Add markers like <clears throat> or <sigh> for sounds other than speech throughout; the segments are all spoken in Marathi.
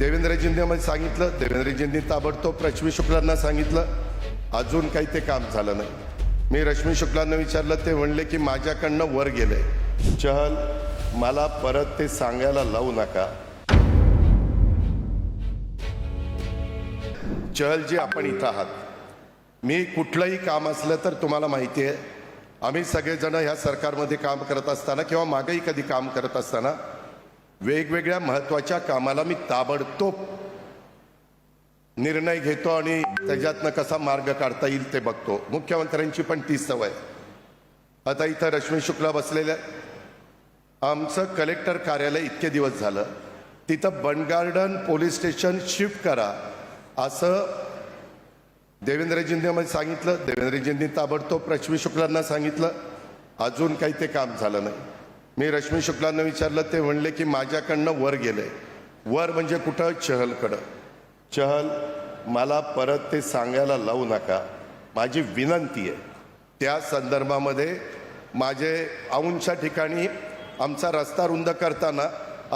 देवेंद्रजींनी सांगितलं देवेंद्रजींनी ताबडतोब रश्मी शुक्लांना सांगितलं अजून काही ते काम झालं नाही. मी रश्मी शुक्लांना विचारलं ते म्हणले की माझ्याकडनं वर गेले. चहल मला परत ते सांगायला लावू नका. चहलजी आपण इथं आहात. मी कुठलंही काम असलं तर तुम्हाला माहिती आहे आम्ही सगळेजण ह्या सरकारमध्ये काम करत असताना किंवा मागेही कधी काम करत असताना वेगवेगळ्या महत्त्वाच्या कामाला मी ताबडतोब निर्णय घेतो आणि त्याच्यातनं कसा मार्ग काढता येईल ते बघतो. मुख्यमंत्र्यांची पण तीच सवय. आता इथं रश्मी शुक्ला बसलेल्या आमचं कलेक्टर कार्यालय इतके दिवस झालं. तिथं बंडगार्डन पोलीस स्टेशन शिफ्ट करा असं देवेंद्रजींनी मला सांगितलं. देवेंद्रजींनी ताबडतोब रश्मी शुक्लांना सांगितलं. अजून काही ते काम झालं नाही. मी रश्मी शुक्लांना विचारलं ते म्हणले की माझ्याकडनं वर गेले वर म्हणजे कुठं? चहलकडं. चहल मला परत ते सांगायला लावू नका. माझी विनंती आहे. त्या संदर्भामध्ये माझे औंच्या ठिकाणी आमचा रस्ता रुंद करताना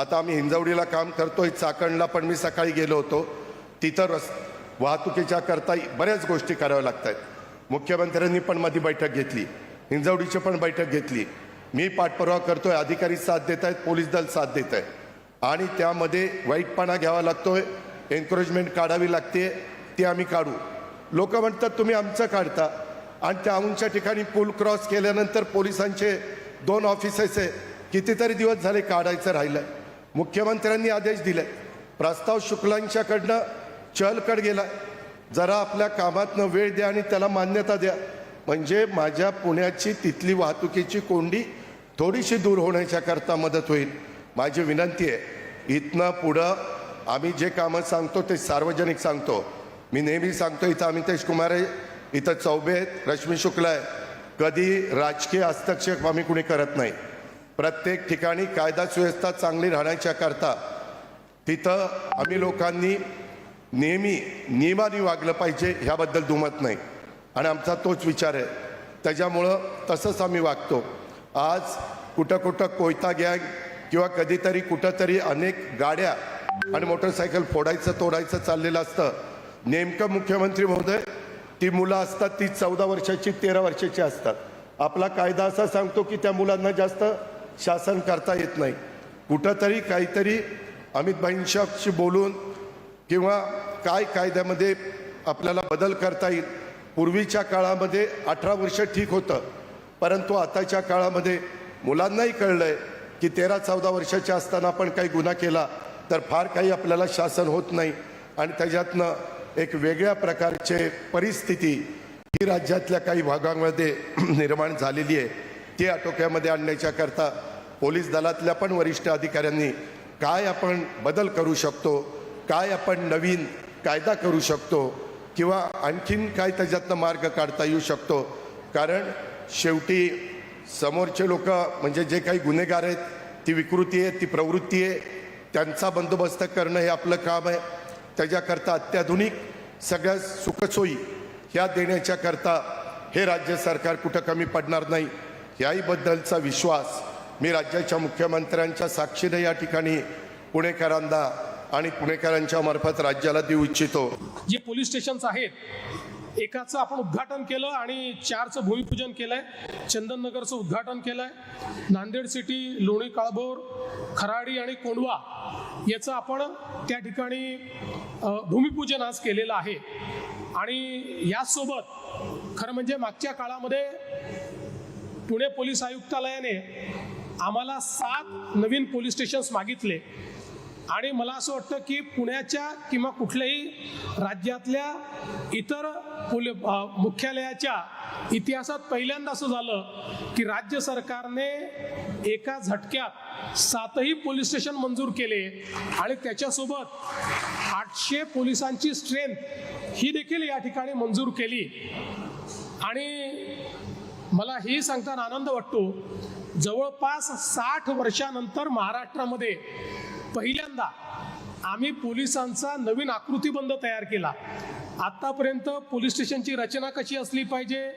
आता आम्ही हिंजवडीला काम करतोय चाकणला पण मी सकाळी गेलो होतो. तिथं रस वाहतुकीच्या करता बऱ्याच गोष्टी कराव्या लागत आहेत मुख्यमंत्र्यांनी पण माझी बैठक घेतली. हिंजवडीची पण बैठक घेतली. मी पाठपुरावा करतोय अधिकारी साथ देत आहेत पोलीस दल साथ देत आहे आणि त्यामध्ये वाईटपणा घ्यावा लागतोय एन्करेजमेंट काढावी लागते ती आम्ही काढू. लोक म्हणतात तुम्ही आमचं काढता. आणि त्या औंधच्या ठिकाणी पूल क्रॉस केल्यानंतर पोलिसांचे दोन ऑफिसेस आहे कितीतरी दिवस झाले काढायचं राहिलं मुख्यमंत्र्यांनी आदेश दिले प्रस्ताव शुक्लांच्याकडनं चलकड गेला जरा आपल्या कामातनं वेळ द्या आणि त्याला मान्यता द्या. म्हणजे माझ्या पुण्याची तिथली वाहतुकीची कोंडी थोडीशी दूर होण्याच्या करता मदत होईल. माझी विनंती आहे इथनं पुढं आम्ही जे कामं सांगतो ते सार्वजनिक सांगतो. मी नेहमी सांगतो इथं अमितेश कुमार आहे इथं चौबे आहेत रश्मी शुक्ला आहे. कधी राजकीय हस्तक्षेप आम्ही कुणी करत नाही. प्रत्येक ठिकाणी कायदा सुव्यवस्था चांगली राहण्याच्या करता तिथं आम्ही लोकांनी नेहमी नियमाने वागलं पाहिजे ह्याबद्दल दुमत नाही. आणि आमचा तोच विचार आहे. त्याच्यामुळं तसंच आम्ही वागतो. आज कुठं कुठं कोयता गँग किंवा कधीतरी कुठंतरी अनेक गाड्या आणि मोटरसायकल फोडायचं तोडायचं चाललेलं असतं. नेमकं मुख्यमंत्री महोदय ती मुलं असतात ती चौदा वर्षाची तेरा वर्षाची असतात. आपला कायदा असा सांगतो की त्या मुलांना जास्त शासन करता येत नाही. कुठंतरी काहीतरी अमित भाईंशाशी बोलून किंवा काय कायद्यामध्ये आपल्याला बदल करता येईल पूर्वीच्या काळामध्ये अठरा वर्ष ठीक होतं परंतु आताच्या काळामध्ये मुलांनाही कळलंय की तेरा चौदा वर्षाच्या असताना आपण काही गुन्हा केला तर फार काही आपल्याला शासन होत नाही. आणि त्याच्यातनं एक वेगळ्या प्रकारचे परिस्थिती ही राज्यातल्या काही भागांमध्ये <clears throat> निर्माण झालेली आहे. ती आटोक्यामध्ये आणण्याच्या करता पोलीस दलातल्या पण वरिष्ठ अधिकाऱ्यांनी काय आपण बदल करू शकतो काय आपण नवीन कायदा करू शकतो किंवा आणखीन काय त्याच्यातनं मार्ग काढता येऊ शकतो. कारण शेवटी समोरचे लोक म्हणजे जे काही गुन्हेगार आहेत ती विकृती आहे ती प्रवृत्ती आहे त्यांचा बंदोबस्त करणं हे आपलं काम आहे. त्याच्याकरता अत्याधुनिक सगळ्या सुखसोयी ह्या देण्याच्याकरता हे राज्य सरकार कुठं कमी पडणार नाही याहीबद्दलचा विश्वास मी राज्याच्या मुख्यमंत्र्यांच्या साक्षीने या ठिकाणी पुणेकरांना आणि पुणेकरांच्या मार्फत राज्याला देऊ इच्छितो. जे पोलीस स्टेशन्स आहेत एकाचं आपण उद्घाटन केलं आणि चारचं भूमिपूजन केलंय. चंदननगरचं उद्घाटन केलंय. नांदेड सिटी लोणी काळभोर खराडी आणि कोंडवा याचं आपण त्या ठिकाणी भूमिपूजन आज केलेलं आहे. आणि याचसोबत खरं म्हणजे मागच्या काळामध्ये पुणे पोलीस आयुक्तालयाने आम्हाला सात नवीन पोलीस स्टेशन्स मागितले. आणि मला असं वाटतं की पुण्याच्या किंवा कुठल्याही राज्यातल्या इतर पोली मुख्यालयाच्या इतिहासात पहिल्यांदा असं झालं की राज्य सरकारने एका झटक्यात सातही पोलीस स्टेशन मंजूर केले आणि त्याच्यासोबत आठशे पोलिसांची स्ट्रेंथ ही देखील या ठिकाणी मंजूर केली. आणि मला हे सांगताना आनंद वाटतो जवळपास साठ वर्षानंतर महाराष्ट्रामध्ये पहिल्यांदा आम्ही पोलिसांचा नवीन आकृतीबंध तयार केला. आत्तापर्यंत पोलीस स्टेशनची रचना कशी असली पाहिजे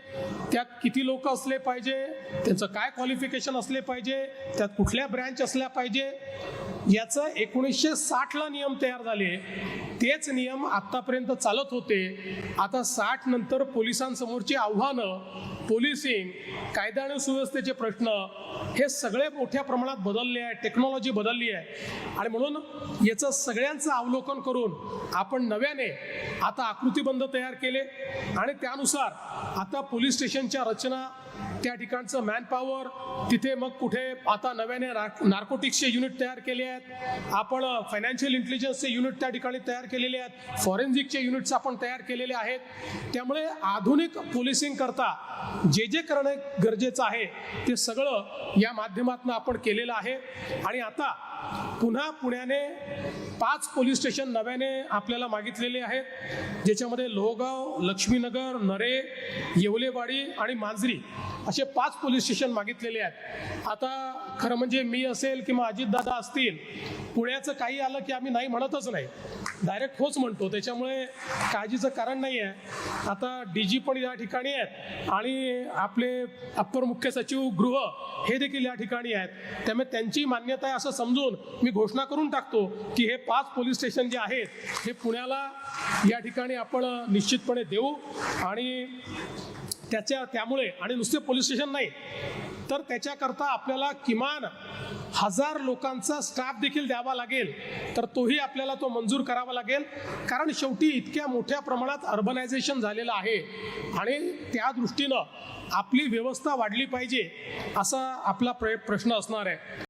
त्यात किती लोक असले पाहिजे त्यांचं काय क्वालिफिकेशन असले पाहिजे त्यात कुठल्या ब्रँच असल्या पाहिजे याचं एकोणीसशे साठला नियम तयार झाले. तेच नियम आत्तापर्यंत चालत होते. आता साठ नंतर पोलिसांसमोरची आव्हानं पोलिसिंग कायदा आणि सुव्यवस्थेचे प्रश्न हे सगळे मोठ्या प्रमाणात बदलले आहे टेक्नॉलॉजी बदलली आहे. आणि म्हणून याचं सगळ्यांचं अवलोकन करून आपण नव्याने आता आकृतीबंध तयार केले. आणि त्यानुसार आता पोलीस स्टेशनच्या रचना त्या ठिकाणचं मॅनपॉवर तिथे मग कुठे आता नव्याने नार्कोटिक्सचे युनिट तयार केले आहे आहेत. आपण फायनान्शियल इंटेलिजन्सचे युनिट त्या ठिकाणी तयार केलेले आहेत. फॉरेन्सिकचे युनिट्स आपण तयार केलेले आहेत. त्यामुळे आधुनिक पोलिसिंग करता जे जे करणं गरजेचं आहे ते सगळं या माध्यमातून आपण केलेलं आहे. आणि आता पुन्हा पुण्याने पाच पोलीस स्टेशन नव्याने आपल्याला मागितलेले आहेत. ज्याच्यामध्ये लोहगाव लक्ष्मीनगर नरे येवलेवाडी आणि मांजरी असे पाच पोलीस स्टेशन मागितलेले आहेत. आता खरं म्हणजे मी असेल किंवा अजितदादा असतील पुण्याचं काही आलं की आम्ही नाही म्हणतच नाही. डायरेक्ट होच म्हणतो. त्याच्यामुळे काळजीचं कारण नाही आहे आता डी जी पण या ठिकाणी आहेत आणि आपले अप्पर मुख्य सचिव गृह हे देखील या ठिकाणी आहेत. त्यामुळे त्यांची मान्यता आहे असं समजून मी घोषणा करून टाकतो की हे पाच पोलीस स्टेशन जे आहेत हे पुण्याला या ठिकाणी आपण निश्चितपणे देऊ आणि त्याच्या त्यामुळे आणि नुसते पोलीस स्टेशन नाही तर त्याच्याकरता आपल्याला किमान हजार लोकांचा स्टाफ देखील द्यावा लागेल. तर तोही आपल्याला तो मंजूर करावा लागेल. कारण शेवटी इतक्या मोठ्या प्रमाणात अर्बनायझेशन झालेलं आहे. आणि त्या दृष्टीनं आपली व्यवस्था वाढली पाहिजे असा आपला प्र प्रश्न असणार आहे.